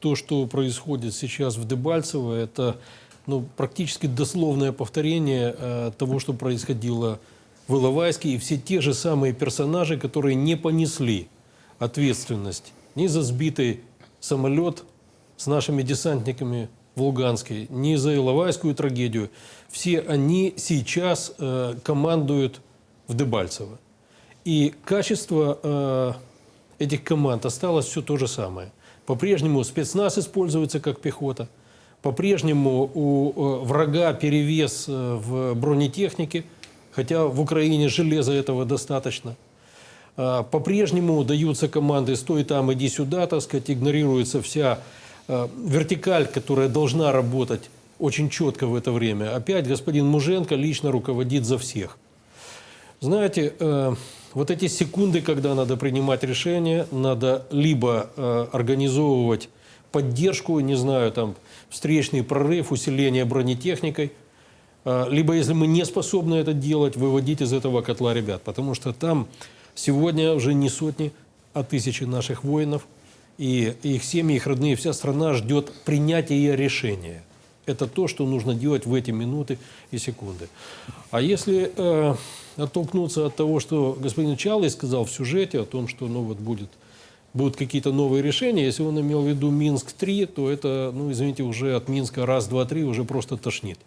то, что происходит сейчас в Дебальцево, это ну, практически дословное повторение э, того, что происходило в Иловайске, и все те же самые персонажи, которые не понесли ответственность ни за сбитый самолет с нашими десантниками в Луганске, ни за Иловайскую трагедию. Все они сейчас э, командуют в Дебальцево. И качество э, этих команд осталось все то же самое. По-прежнему спецназ используется как пехота. По-прежнему у э, врага перевес э, в бронетехнике, хотя в Украине железа этого достаточно. А, По-прежнему даются команды «стой там, иди сюда», так сказать, игнорируется вся э, вертикаль, которая должна работать очень четко в это время. Опять господин Муженко лично руководит за всех. Знаете, вот эти секунды, когда надо принимать решение, надо либо э, организовывать поддержку, не знаю, там, встречный прорыв, усиление бронетехникой, э, либо, если мы не способны это делать, выводить из этого котла ребят. Потому что там сегодня уже не сотни, а тысячи наших воинов, и их семьи, их родные, вся страна ждет принятия решения. Это то, что нужно делать в эти минуты и секунды. А если э, оттолкнуться от того, что господин Чалый сказал в сюжете о том, что ну, вот будет, будут какие-то новые решения, если он имел в виду Минск-3, то это, ну, извините, уже от Минска раз, два, три уже просто тошнит.